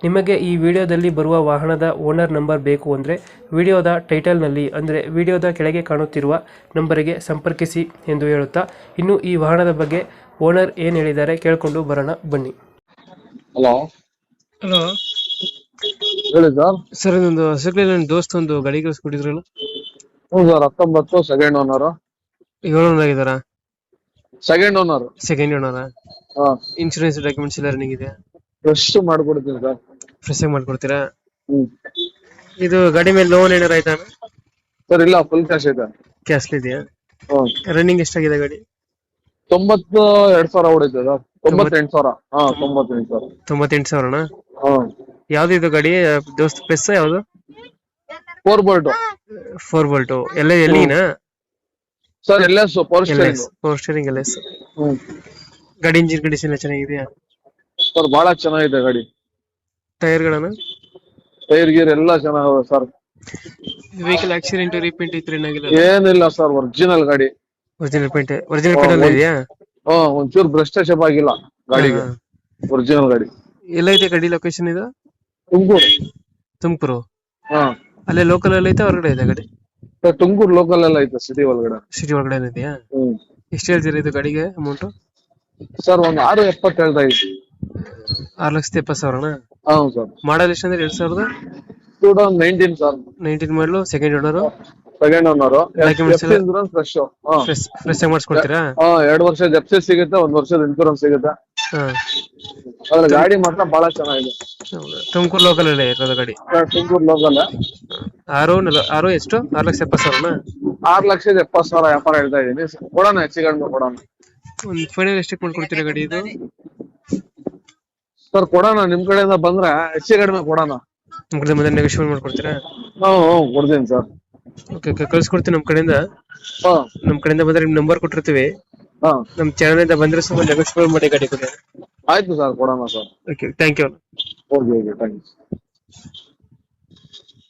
ನಿಮಗೆ ಈ ವಿಡಿಯೋದಲ್ಲಿ ಬರುವ ವಾಹನದ ಓನರ್ ನಂಬರ್ ಬೇಕು ಅಂದರೆ ವಿಡಿಯೋದ ಟೈಟಲ್ನಲ್ಲಿ ಅಂದರೆ ವಿಡಿಯೋದ ಕೆಳಗೆ ಕಾಣುತ್ತಿರುವ ನಂಬರಿಗೆ ಸಂಪರ್ಕಿಸಿ ಎಂದು ಹೇಳುತ್ತಾ ಇನ್ನು ಈ ವಾಹನದ ಬಗ್ಗೆ ಓನರ್ ಏನು ಹೇಳಿದ್ದಾರೆ ಕೇಳಿಕೊಂಡು ಬರೋಣ ಬನ್ನಿ. ಹಲೋ. ಹಲೋ. ಹೇಳಿ ಸರ್ ಸರ್ ಇದೊಂದು ನನ್ನ ದೋಸ್ತ ಒಂದು ಗಾಡಿ ಕಳಿಸ್ಕೊಟ್ಟಿದ್ರಲ್ಲ ಹ್ಞೂ ಸರ್ ಹತ್ತೊಂಬತ್ತು ಸೆಕೆಂಡ್ ಓನರ್ ಏಳು ಆಗಿದಾರ ಸೆಕೆಂಡ್ ಓನರ್ ಸೆಕೆಂಡ್ ಓನರ್ ಆ? ಇನ್ಶೂರೆನ್ಸ್ ಡಾಕ್ಯುಮೆಂಟ್ಸ್ ಎಲ್ಲ ರನ್ನಿಂಗ್ ಇದೆ ಫ್ರೆಶ್ ಮಾಡ್ಕೊಡ್ತೀನಿ ಸರ್? ಫ್ರೆಶ್ ಆಗಿ ಮಾಡ್ಕೊಡ್ತೀರಾ? ಹ್ಮ್. ಇದು ಗಾಡಿ ಮೇಲೆ ಲೋನ್ ಏನಾರ ಆಯ್ತಾ ಸರ್ ಇಲ್ಲ ಫುಲ್ ಕ್ಯಾಶ್ ಇದೆ. ಕ್ಯಾಶ್ ಇದೆಯಾ? ಹ್ಮ್ ರನ್ನಿಂಗ್ ಎಷ್ಟಾಗಿದೆ ಗಾಡಿ? ತೊಂಬತ್ತು ಎರಡ್ ಸಾವಿರ ಓಡೈತೆ ಸರ್. ತೊಂಬತ್ತೆಂಟು ಸಾವಿರ. ಹಾ ತೊಂಬತ್ತೆಂಟು ಸಾವಿರ. ತೊಂಬತ್ತೆಂಟು ಸಾವಿರನಾ? ಹಾ. ಯಾವ್ದು ಇದು ಗಾಡಿ? ದೋಸ್ತ್ ಪ್ಲಸ್ ಯಾವ್ದು? ಫೋರ್ ಬೋಲ್ಟ್ ಫೋರ್ ಬೋಲ್ಟು ಎಲ್ಲ ಎಲ್ಲಿನ? ಸರ್ ಎಲ್ಲ power L steering S power steering L S ಹ್ಮ್. ಗಾಡಿ ಇಂಜಿನ್ ಕಂಡೀಷನ್ ಎಲ್ಲ ಚೆನ್ನಾಗಿದೆಯಾ? ಸರ್ ಬಹಳ ಚೆನ್ನಾಗಿದೆ ಗಾಡಿ. ಟೈರ್ಗಳನ್ನ? ಟೈರ್ ಗೀರ್ ಎಲ್ಲ ಚೆನ್ನಾಗವೆ ಸರ್. ವೆಹಿಕಲ್ ಆಕ್ಸಿಡೆಂಟ್ ರೀಪೇಂಟ್ ಇತ್ತು ಏನಾಗಿಲ್ಲ ಏನಿಲ್ಲ ಸರ್ ಒರಿಜಿನಲ್ ಗಾಡಿ. ಒರಿಜಿನಲ್ ಪೇಂಟ್ ಒರಿಜಿನಲ್ ಪೇಂಟ್ ಅಲ್ಲ ಇದೆಯಾ? ಹಾ ಒಂಚೂರು ಭ್ರಷ್ಟಾಚಾರ ಆಗಿಲ್ಲ ಗಾಡಿಗೆ. ಒರಿಜಿನಲ್ ಗಾಡಿ. ಎಲ್ಲ ಐತೆ ಗಾಡಿ ಲೊಕೇಶನ್ ಇದು? ತುಮಕೂರು. ತುಮಕೂರು? ಹಾ. ಅಲ್ಲೇ ಲೋಕಲ್ ಅಲ್ಲಿ ಐತೆ ಹೊರಗಡೆ ಇದೆ ಗಾಡಿ? ಸರ್ ತುಮಕೂರು ಲೋಕಲ್ ಎಲ್ಲ ಐತೆ ಸಿಟಿ ಒಳಗಡೆ. ಸಿಟಿ ಒಳಗಡೆ ಇದೆಯಾ? ಹ್ಮ್. ಎಷ್ಟು ಹೇಳ್ತೀರಾ ಇದು ಗಾಡಿಗೆ ಅಮೌಂಟ್ ಸರ್ ಒಂದ್ ಆರು ಎಪ್ಪತ್ತು ಹೇಳ್ತಾ ಇದ್ವಿ ಆರು ಲಕ್ಷದ ಎಪ್ಪತ್ತು ಸಾವಿರ ಹೌದು ಸರ್. ಮಾಡಲ್ ಎಷ್ಟು ಅಂದ್ರೆ ಎರಡ್ ಸಾವಿರದ? Two thousand nineteen sir nineteen ಮಾಡಲು second owner second owner Documents ಎಲ್ಲ- ಇನ್ಸೂರೆನ್ಸ್ ಫ್ರೆಶ್ ಫ್ರೆಶ್ ಫ್ರೆಶ್ ಆಗಿ ಮಾಡಿಸ್ಕೊಡ್ತೀರಾ? ಎರಡು ವರ್ಷದ ಎಫ್ ಸಿ ಸಿಗುತ್ತೆ ಒಂದ್ ವರ್ಷದ ಇನ್ಸೂರೆನ್ಸ್ ಸಿಗುತ್ತೆ. ಹಾ. ಅದ್ರ ಗಾಡಿ ಮಾತ್ರ ಬಹಳ ಚೆನ್ನಾಗಿದೆ. ತುಮಕೂರು ಲೋಕಲ್ ಅಲ್ಲೇ ಇರೋದು ಗಾಡಿ? ಸರ್ ತುಮಕೂರು ಲೋಕಲ್ ಆರು ನಲ ಆರು ಎಷ್ಟು? ಆರು ಲಕ್ಷ ಎಪ್ಪತ್ತು ಸಾವಿರ ಆರ್ ಲಕ್ಷದ ಎಪ್ಪತ್ತು ಸಾವಿರ ವ್ಯಾಪಾರ ಹೇಳ್ತಾ ಇದೀನಿ ಕೊಡೋಣ ಹೆಚ್ಚು ಕಡಿಮೆ ಕೊಡೋಣ. ಒಂದು ಫೈನಲ್ ಎಷ್ಟಕ್ಕೆ ಮಾಡ್ಕೊಡ್ತೀರಾ ಗಾಡಿ ಇದು? ಸರ್ ಕೊಡೋಣ ನಿಮ್ ಕಡೆಯಿಂದ ಬಂದ್ರೆ ಹೆಚ್ಚು ಕಡಿಮೆ ಕೊಡೋಣ. ನಮ್ಮ ಕಡೆ ಮತ್ತೆ ನೆಗೋಷಿಯೇಟ್ ಮಾಡ್ಕೊಡ್ತೀರಾ? ಹ್ಮ್ ಹ್ಮ್ ಕೊಡ್ತೀನಿ ಸರ್. ಓಕೆ ಓಕೆ ಕಳ್ಸ್ಕೊಡ್ತೀನಿ ನಮ್ಮ ಕಡೆಯಿಂದ. ಹಾ. ನಮ್ಮ ಕಡೆಯಿಂದ ಬಂದ್ರೆ ನಿಮ್ ನಂಬರ್ ಕೊಟ್ಟಿರ್ತೀವಿ. ಹಾ. ನಮ್ಮ ಇಂದ ಬಂದ್ರೆ ಸ್ವಲ್ಪ ನೆಗೋಷಿಯೇಟ್ ಮಾಡಿ ಗಾಡಿ ಕೊಡಿ. ಆಯ್ತು ಸರ್ ಕೊಡೋಣ sir. Okay thank you okay okay thanks